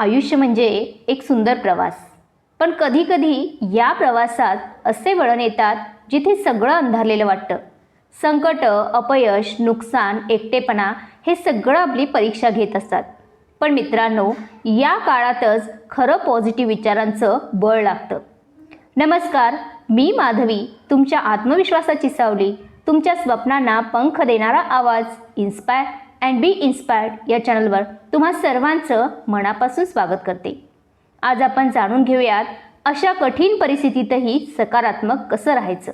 आयुष्य म्हणजे एक सुंदर प्रवास. पण कधीकधी या प्रवासात असे वळण येतात जिथे सगळं अंधारलेलं वाटतं. संकट अपयश नुकसान एकटेपणा हे सगळं आपली परीक्षा घेत असतात. पण मित्रांनो या काळातच खरं पॉझिटिव्ह विचारांचं बळ लागतं. नमस्कार मी माधवी तुमच्या आत्मविश्वासाची सावली तुमच्या स्वप्नांना पंख देणारा आवाज इन्स्पायर अँड बी इन्स्पायर्ड या चॅनलवर तुम्हा सर्वांचं मनापासून स्वागत करते. आज आपण जाणून घेऊयात अशा कठीण परिस्थितीतही सकारात्मक कसं राहायचं?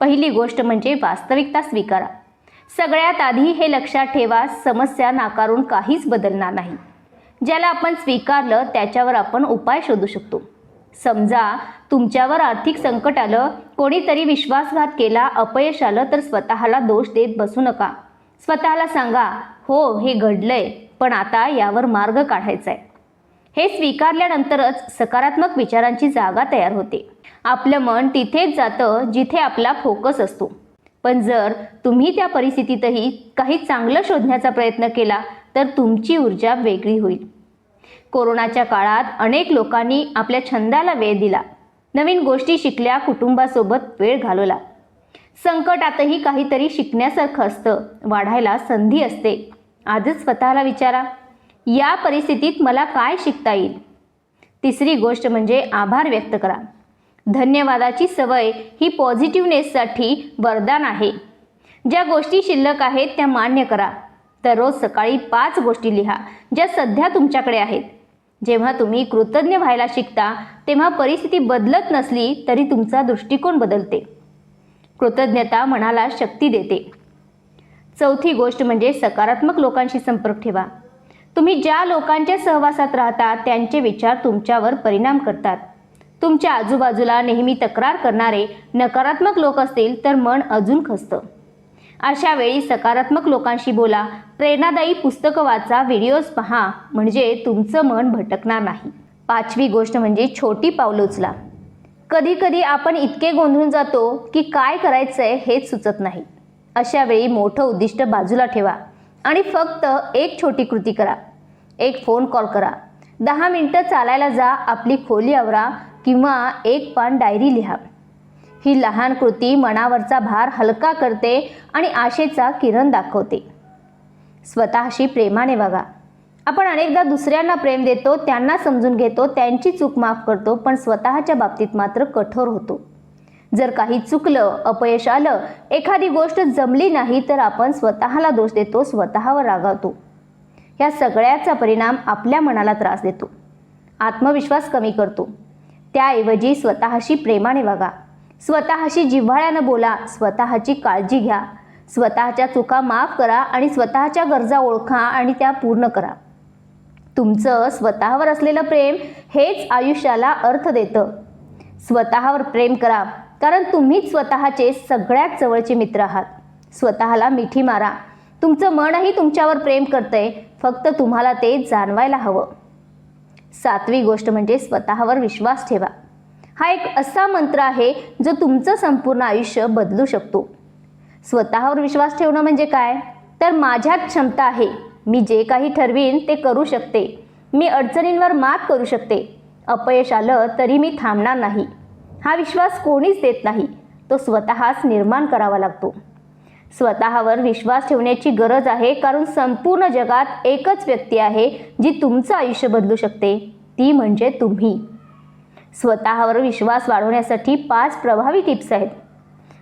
पहिली गोष्ट म्हणजे वास्तविकता स्वीकारा. सगळ्यात आधी हे लक्षात ठेवा समस्या नाकारून काहीच बदलणार नाही. ज्याला आपण स्वीकारलं त्याच्यावर आपण उपाय शोधू शकतो. समजा तुमच्यावर आर्थिक संकट आलं कोणीतरी विश्वासघात केला अपयश आलं तर स्वतःला दोष देत बसू नका. स्वतःला सांगा हो हे घडलंय पण आता यावर मार्ग काढायचा आहे हे स्वीकारल्यानंतरच सकारात्मक विचारांची जागा तयार होते. आपलं मन तिथेच जातं जिथे आपला फोकस असतो. पण जर तुम्ही त्या परिस्थितीतही काही चांगलं शोधण्याचा प्रयत्न केला तर तुमची ऊर्जा वेगळी होईल. कोरोनाच्या काळात अनेक लोकांनी आपल्या छंदाला वेळ दिला. नवीन गोष्टी शिकल्या कुटुंबासोबत वेळ घालवला. संकटातही काहीतरी शिकण्यासारखं असतं. वाढायला संधी असते. आजच स्वतःला विचारा. या परिस्थितीत मला काय शिकता येईल? तिसरी गोष्ट म्हणजे आभार व्यक्त करा. धन्यवादाची सवय ही पॉझिटिव्हनेससाठी वरदान आहे. ज्या गोष्टी शिल्लक आहेत त्या मान्य करा. दररोज सकाळी पाच गोष्टी लिहा ज्या सध्या तुमच्याकडे आहेत. जेव्हा तुम्ही कृतज्ञ व्हायला शिकता तेव्हा परिस्थिती बदलत नसली तरी तुमचा दृष्टिकोन बदलते. कृतज्ञता मनाला शक्ती देते. चौथी गोष्ट म्हणजे सकारात्मक लोकांशी संपर्क ठेवा. तुम्ही ज्या लोकांच्या सहवासात राहता त्यांचे विचार तुमच्यावर परिणाम करतात. तुमच्या आजूबाजूला नेहमी तक्रार करणारे नकारात्मक लोक असतील तर मन अजून खसतं. अशा वेळी सकारात्मक लोकांशी बोला प्रेरणादायी पुस्तकं वाचा व्हिडिओज पहा म्हणजे तुमचं मन भटकणार नाही. पाचवी गोष्ट म्हणजे छोटी पावलं उचला. कधी कधी आपण इतके गोंधळून जातो की काय करायचंय हेच सुचत नाही. अशा वेळी मोठं उद्दिष्ट बाजूला ठेवा आणि फक्त एक छोटी कृती करा. एक फोन कॉल करा. दहा मिनटं चालायला जा आपली खोली आवरा किंवा एक पान डायरी लिहा. ही लहान कृती मनावरचा भार हलका करते आणि आशेचा किरण दाखवते. स्वतःशी प्रेमाने वागा. आपण अनेकदा दुसऱ्यांना प्रेम देतो त्यांना समजून घेतो त्यांची चूक माफ करतो पण स्वतःच्या बाबतीत मात्र कठोर होतो. जर काही चुकलं अपयश आलं एखादी गोष्ट जमली नाही तर आपण स्वतःला दोष देतो स्वतःवर रागावतो. या सगळ्याचा परिणाम आपल्या मनाला त्रास देतो. आत्मविश्वास कमी करतो. त्याऐवजी स्वतःशी प्रेमाने वागा. स्वतःशी जिव्हाळ्यानं बोला स्वतःची काळजी घ्या. स्वतःच्या चुका माफ करा आणि स्वतःच्या गरजा ओळखा आणि त्या पूर्ण करा. तुमचं स्वतःवर असलेलं प्रेम हेच आयुष्याला अर्थ देतं. स्वतःवर प्रेम करा कारण तुम्हीच स्वतःचे सगळ्यात जवळचे मित्र आहात. स्वतःला मिठी मारा. तुमचं मनही तुमच्यावर प्रेम करतंय फक्त तुम्हाला ते जाणवायला हवं. सातवी गोष्ट म्हणजे स्वतःवर विश्वास ठेवा. हा एक असा मंत्र आहे जो तुमचं संपूर्ण आयुष्य बदलू शकतो. स्वतःवर विश्वास ठेवणं म्हणजे काय? तर माझ्यात क्षमता आहे. मी जे काही ठरवीन ते करू शकते. मी अडचणींवर मात करू शकते. अपयश आलं तरी मी थांबणार नाही. हा विश्वास कोणीच देत नाही. तो स्वतःच निर्माण करावा लागतो. स्वतःवर विश्वास ठेवण्याची गरज आहे कारण संपूर्ण जगात एकच व्यक्ती आहे जी तुमचं आयुष्य बदलू शकते. ती म्हणजे तुम्ही. स्वतःवर विश्वास वाढवण्यासाठी पाच प्रभावी टिप्स आहेत.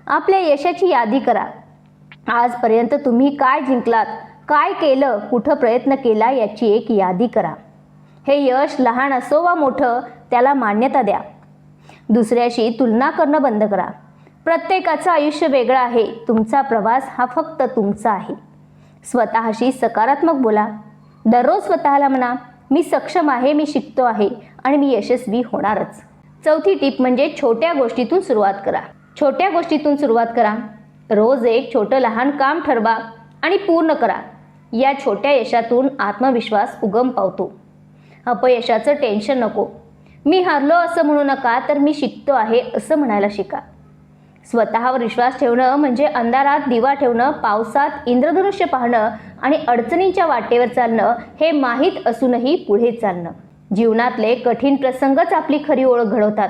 आपल्या यशाची यादी करा. आजपर्यंत तुम्ही काय जिंकलात? काय केलं कुठं प्रयत्न केला याची एक यादी करा. हे यश लहान असो वा मोठं त्याला मान्यता द्या. दुसऱ्याशी तुलना करणं बंद करा. प्रत्येकाचं आयुष्य वेगळं आहे तुमचा प्रवास हा फक्त तुमचा आहे. स्वतःशी सकारात्मक बोला. दररोज स्वतःला म्हणा मी सक्षम आहे मी शिकतो आहे आणि मी यशस्वी होणारच. चौथी टीप म्हणजे छोट्या गोष्टीतून सुरुवात करा. छोट्या गोष्टीतून सुरुवात करा. रोज एक छोटं लहान काम ठरवा आणि पूर्ण करा. या छोट्या यशातून आत्मविश्वास उगम पावतो. अपयशाचं टेन्शन नको. मी हारलो असं म्हणू नका तर मी शिकतो आहे असं म्हणायला शिका. स्वतःवर विश्वास ठेवणं म्हणजे अंधारात दिवा ठेवणं पावसात इंद्रधनुष्य पाहणं आणि अडचणींच्या वाटेवर चालणं हे माहीत असूनही पुढे चालणं. जीवनातले कठीण प्रसंगच आपली खरी ओळख घडवतात.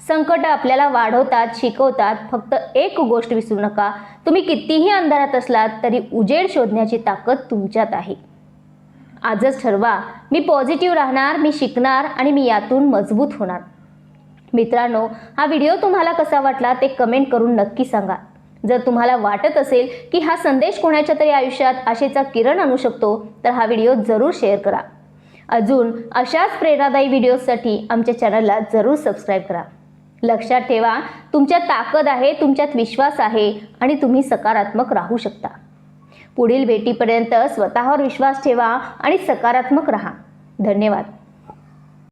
संकट आपल्याला वाढवतात शिकवतात फक्त एक गोष्ट विसरू नका. तुम्ही कितीही अंधारात असलात तरी उजेड शोधण्याची ताकद तुमच्यात आहे. आजच ठरवा मी पॉझिटिव्ह राहणार मी शिकणार आणि मी यातून मजबूत होणार. मित्रांनो हा व्हिडिओ तुम्हाला कसा वाटला ते कमेंट करून नक्की सांगा. जर तुम्हाला वाटत असेल की हा संदेश कोणाच्या तरी आयुष्यात आशेचा किरण आणू शकतो तर हा व्हिडिओ जरूर शेअर करा. अजून अशाच प्रेरणादायी व्हिडिओसाठी आमच्या चॅनलला जरूर सबस्क्राईब करा. लक्षात ठेवा तुमच्यात ताकद आहे तुमच्यात विश्वास आहे आणि तुम्ही सकारात्मक राहू शकता. पुढील भेटीपर्यंत स्वतःवर विश्वास ठेवा आणि सकारात्मक राहा. धन्यवाद.